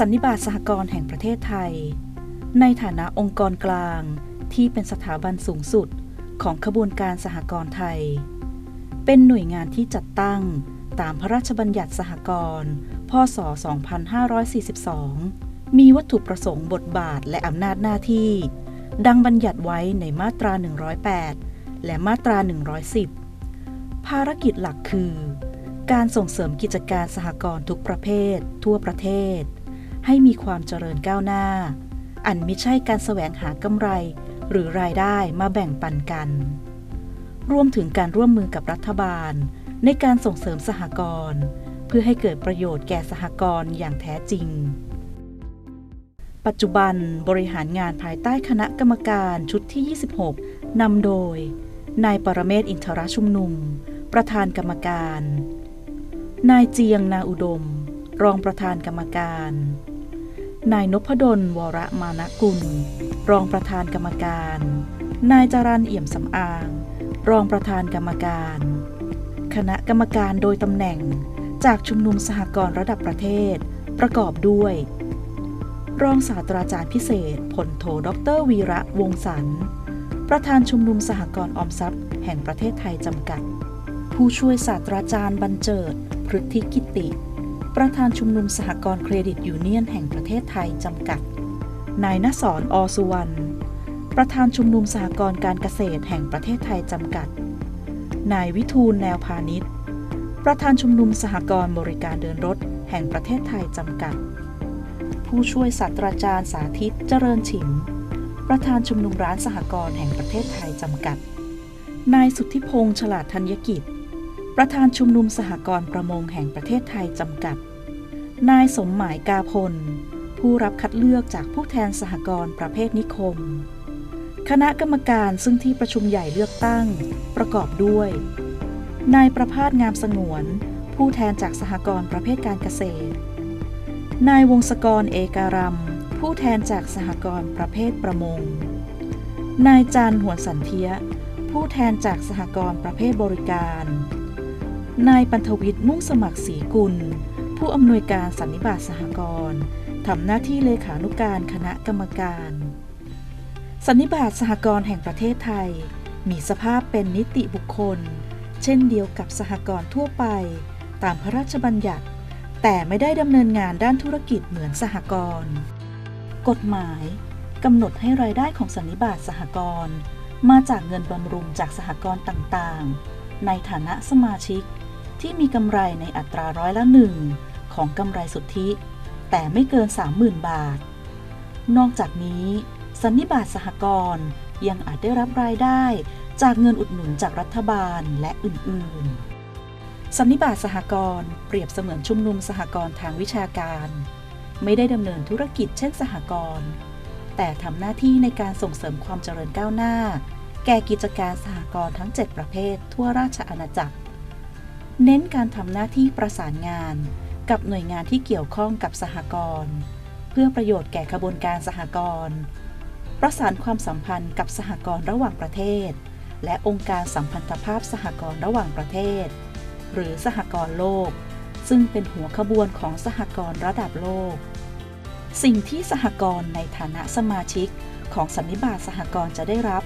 สันนิบาตสหกรณ์แห่งประเทศไทย ในฐานะองค์กรกลางที่เป็นสถาบันสูงสุดของขบวนการสหกรณ์ไทย เป็นหน่วยงานที่จัดตั้งตามพระราชบัญญัติสหกรณ์ พศ 2542 มีวัตถุประสงค์บทบาทและอำนาจหน้าที่ ดังบัญญัติไว้ในมาตรา 108 และมาตรา 110 ภารกิจหลักคือ การส่งเสริมกิจการสหกรณ์ทุกประเภท ทั่วประเทศ ให้มีความเจริญก้าวหน้า อันไม่ใช่การแสวงหากำไร หรือรายได้มาแบ่งปันกัน รวมถึงการร่วมมือกับรัฐบาล ในการส่งเสริมสหกรณ์เพื่อให้เกิดประโยชน์แก่สหกรณ์อย่างแท้จริง ปัจจุบันบริหารงานภายใต้คณะกรรมการชุดที่ 26 นำโดย นายปรเมศอินทรชุมนุม ประธานกรรมการ นายเจียงนาอุดม รองประธานกรรมการ นายนพดล วรมานกุล รองประธานกรรมการ นายจรันเอี่ยมสำอาง รองประธานกรรมการ คณะกรรมการโดยตำแหน่ง จากชุมนุมสหกรณ์ระดับประเทศ ประกอบด้วย รองศาสตราจารย์พิเศษพลโทดรวีระวงศรรประธานชุมนุมสหกรณ์ออมทรัพย์ แห่งประเทศไทยจำกัด ผู้ช่วยศาสตราจารย์บรรเจิด พฤทธิกิติ ประธานชุมนุมสหกรณ์เครดิตยูเนียนแห่งประเทศไทยจำกัด นายณศรอสุวรรณ ประธานชุมนุมสหกรณ์การเกษตรแห่งประเทศไทยจำกัด นายวิทูลแนวพาณิชย์ ประธานชุมนุมสหกรณ์บริการเดินรถแห่งประเทศไทยจำกัด ผู้ช่วยศาสตราจารย์สาธิตเจริญฉิม ประธานชุมนุมร้านสหกรณ์แห่งประเทศไทยจำกัด นายสุทธิพงษ์ฉลาดธัญกิจ ประธานชุมนุมสหกรณ์ประมงแห่งประเทศไทยจำกัด นายสมหมายกาพล ผู้รับคัดเลือกจากผู้แทนสหกรณ์ประเภทนิคม คณะกรรมการซึ่งที่ประชุมใหญ่เลือกตั้ง ประกอบด้วย นายประพาสงามสงวน ผู้แทนจากสหกรณ์ประเภทการเกษตร นายวงศกรเอการัมผู้แทนจากสหกรณ์ประเภทประมง นายจันหวนสันเทีย ผู้แทนจากสหกรณ์ประเภทบริการ นายปันทวิทย์มุ่งสมัครศรีกุล ผู้อำนวยการสันนิบาตสหกรณ์ทำหน้าที่เลขานุการคณะกรรมการ สันนิบาตสหกรณ์แห่งประเทศไทย มีสภาพเป็นนิติบุคคล เช่นเดียวกับสหกรณ์ทั่วไป ตามพระราชบัญญัติ แต่ไม่ได้ดำเนินงานด้านธุรกิจเหมือนสหกรณ์กฎหมายกำหนดให้รายได้ของสันนิบาตสหกรณ์มาจากเงินบำรุงจากสหกรณ์ต่างๆ ในฐานะสมาชิก ที่มีกำไรในอัตราร้อยละหนึ่งของกำไรสุทธิ แต่ไม่เกิน 30,000 บาท นอกจากนี้ สันนิบาตสหกรณ์ยังอาจได้รับรายได้จากเงินอุดหนุนจากรัฐบาลและอื่น ๆ สันนิบาตสหกรณ์เปรียบเสมือนชุมนุมสหกรณ์ทางวิชาการ ไม่ได้ดำเนินธุรกิจเช่นสหกรณ์แต่ทำหน้าที่ในการส่งเสริมความเจริญก้าวหน้า แก่กิจการสหกรณ์ทั้ง 7 ประเภททั่วราชอาณาจักร เน้นการทำหน้าที่ประสานงาน กับหน่วยงานที่เกี่ยวข้องกับสหกรณ์เพื่อประโยชน์แก่ขบวนการสหกรณ์ประสานความสัมพันธ์กับสหกรณ์ระหว่างประเทศ และองค์การสัมพันธภาพสหกรณ์ระหว่างประเทศ หรือสหกรณ์โลก ซึ่งเป็นหัวขบวนของสหกรณ์ระดับโลก สิ่งที่สหกรณ์ในฐานะสมาชิกของสันนิบาตสหกรณ์จะได้รับ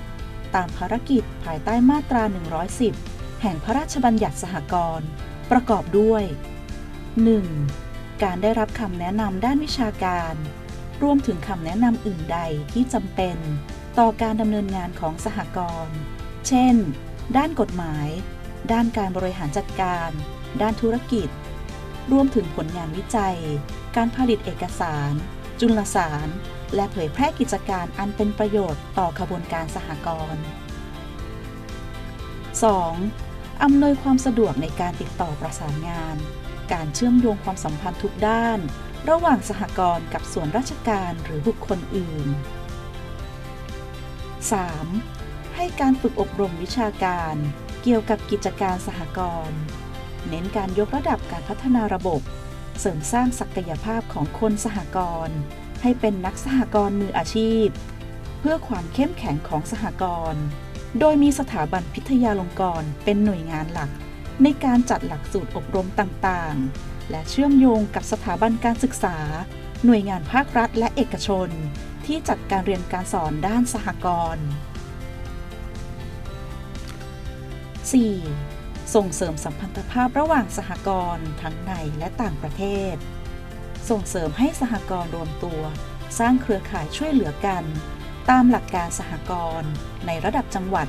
ตามภารกิจภายใต้มาตรา 110 แห่งพระราชบัญญัติสหกรณ์ประกอบด้วย 1. การได้รับคำแนะนำด้านวิชาการ รวมถึงคำแนะนำอื่นใดที่จำเป็นต่อการดำเนินงานของสหกรณ์ เช่น ด้านกฎหมาย ด้านการบริหารจัดการ ด้านธุรกิจ รวมถึงผลงานวิจัย การผลิตเอกสาร จุลสาร และเผยแพร่กิจการอันเป็นประโยชน์ต่อขบวนการสหกรณ์ 2. อำนวยความสะดวกในการติดต่อประสานงาน การเชื่อมโยงความสัมพันธ์ทุกด้าน ระหว่างสหกรณ์กับส่วนราชการหรือบุคคลอื่น 3. ให้การฝึกอบรมวิชาการ เกี่ยวกับกิจการสหกรณ์เน้นการยกระดับการพัฒนาระบบ เสริมสร้างศักยภาพของคนสหกรณ์ให้เป็นนักสหกรณ์มืออาชีพ เพื่อความเข้มแข็งของสหกรณ์ โดยมีสถาบันพิทยาลงกรณ์เป็นหน่วยงานหลัก ในการจัดหลักสูตรอบรมต่างๆ และเชื่อมโยงกับสถาบันการศึกษา หน่วยงานภาครัฐและเอกชน ที่จัดการเรียนการสอนด้านสหกรณ์ 4. ส่งเสริมสัมพันธภาพระหว่างสหกรณ์ทั้งในและต่างประเทศ ส่งเสริมให้สหกรณ์รวมตัว สร้างเครือข่ายช่วยเหลือกัน ตามหลักการสหกรณ์ในระดับจังหวัด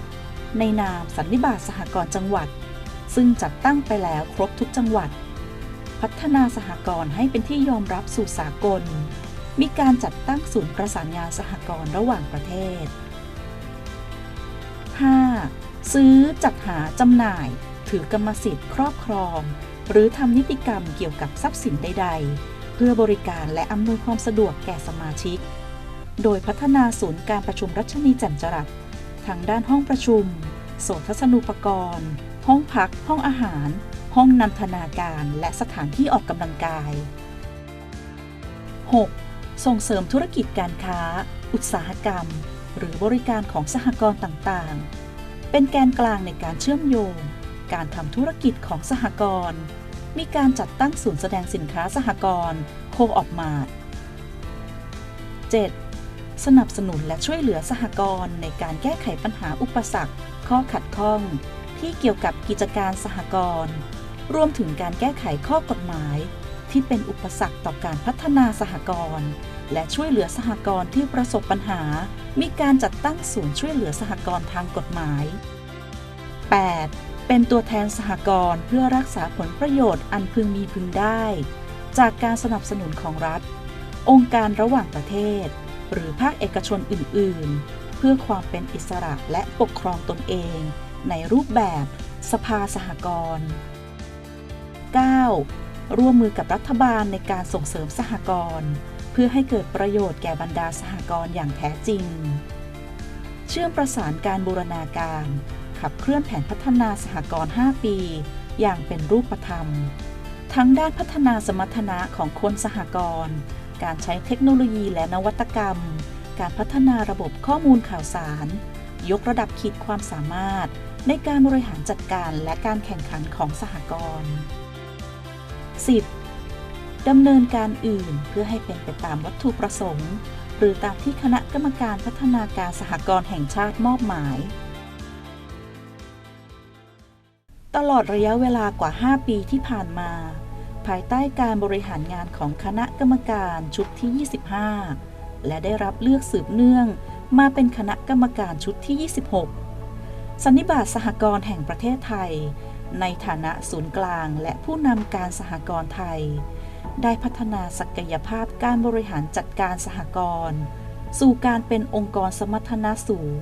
ในนามสันนิบาตสหกรณ์จังหวัด ซึ่งจัดตั้งไปแล้วครบทุกจังหวัด พัฒนาสหกรณ์ให้เป็นที่ยอมรับสู่สากล มีการจัดตั้งศูนย์ประสานงานสหกรณ์ระหว่างประเทศ 5. ซื้อจัดหาจำหน่าย ถือกรรมสิทธิ์ ครอบครอง หรือทำนิติกรรมเกี่ยวกับทรัพย์สินใด ๆ เพื่อบริการและอำนวยความสะดวกแก่สมาชิก โดยพัฒนาศูนย์การประชุมรัชนีแจ่มจรัสทางด้านห้องประชุม โสตทัศนูปกรณ์ ห้องพัก ห้องอาหาร ห้องนันทนาการ และสถานที่ออกกำลังกาย 6. ส่งเสริมธุรกิจการค้า อุตสาหกรรม หรือบริการของสหกรณ์ต่างๆ เป็นแกนกลางในการเชื่อมโยง การทำธุรกิจของสหกรณ์ มีการจัดตั้งศูนย์แสดงสินค้าสหกรณ์โคออกมา 7. สนับสนุนและช่วยเหลือสหกรณ์ในการแก้ไขปัญหาอุปสรรค ข้อขัดข้อง ที่เกี่ยวกับกิจการสหกรณ์รวมถึงการแก้ไขข้อกฎหมาย ที่เป็นอุปสรรคต่อการพัฒนาสหกรณ์และช่วยเหลือสหกรณ์ที่ประสบปัญหา มีการจัดตั้งศูนย์ช่วยเหลือสหกรณ์ทางกฎหมาย 8. เป็นตัวแทนสหกรณ์เพื่อรักษาผลประโยชน์อันพึงมีพึงได้ จากการสนับสนุนของรัฐ องค์การระหว่างประเทศ หรือภาคเอกชนอื่น ๆ เพื่อความเป็นอิสระและปกครองตนเอง ในรูปแบบสภาสหกรณ์ 9. ร่วมมือกับรัฐบาลในการส่งเสริมสหกรณ์เพื่อให้เกิดประโยชน์แก่บรรดาสหกรณ์อย่างแท้จริง เชื่อมประสานการบูรณาการ ขับเคลื่อนแผนพัฒนาสหกรณ์ 5 ปี อย่างเป็นรูปธรรม ทั้งด้านพัฒนาสมรรถนะของคนสหกรณ์ การใช้เทคโนโลยีและนวัตกรรม การพัฒนาระบบข้อมูลข่าวสาร ยกระดับขีดความสามารถ ในการบริหารจัดการและการแข่งขันของสหกรณ์ 10. ดำเนินการอื่นเพื่อให้เป็นไปตามวัตถุประสงค์ หรือตามที่คณะกรรมการพัฒนาการสหกรณ์แห่งชาติมอบหมาย ตลอดระยะเวลากว่า 5 ปีที่ผ่านมา ภายใต้การบริหารงานของคณะกรรมการชุดที่ 25 และได้รับเลือกสืบเนื่องมาเป็นคณะกรรมการชุดที่ 26 สันนิบาตสหกรณ์แห่งประเทศไทย ในฐานะศูนย์กลางและผู้นำการสหกรณ์ไทย ได้พัฒนาศักยภาพการบริหารจัดการสหกรณ์สู่การเป็นองค์กรสมรรถนะสูง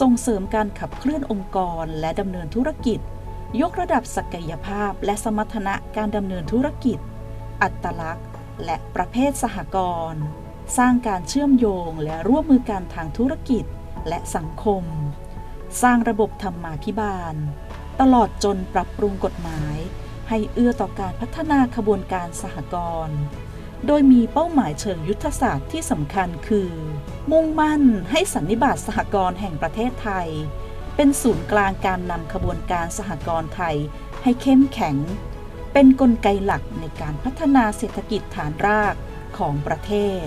ส่งเสริมการขับเคลื่อนองค์กรและดำเนินธุรกิจ ยกระดับศักยภาพและสมรรถนะการดำเนินธุรกิจ อัตลักษณ์ และประเภทสหกรณ์สร้างการเชื่อมโยงและร่วมมือกันทางธุรกิจและสังคม สร้างระบบธรรมาภิบาล ตลอดจนปรับปรุงกฎหมาย ให้เอื้อต่อการพัฒนาขบวนการสหกรณ์โดยมีเป้าหมายเชิงยุทธศาสตร์ที่สำคัญคือ มุ่งมั่นให้สันนิบาตสหกรณ์แห่งประเทศไทย เป็นศูนย์กลางการนำขบวนการสหกรณ์ไทยให้เข้มแข็ง เป็นนกลไกหลักในการพัฒนาเศรษฐกิจฐานรากของประเทศ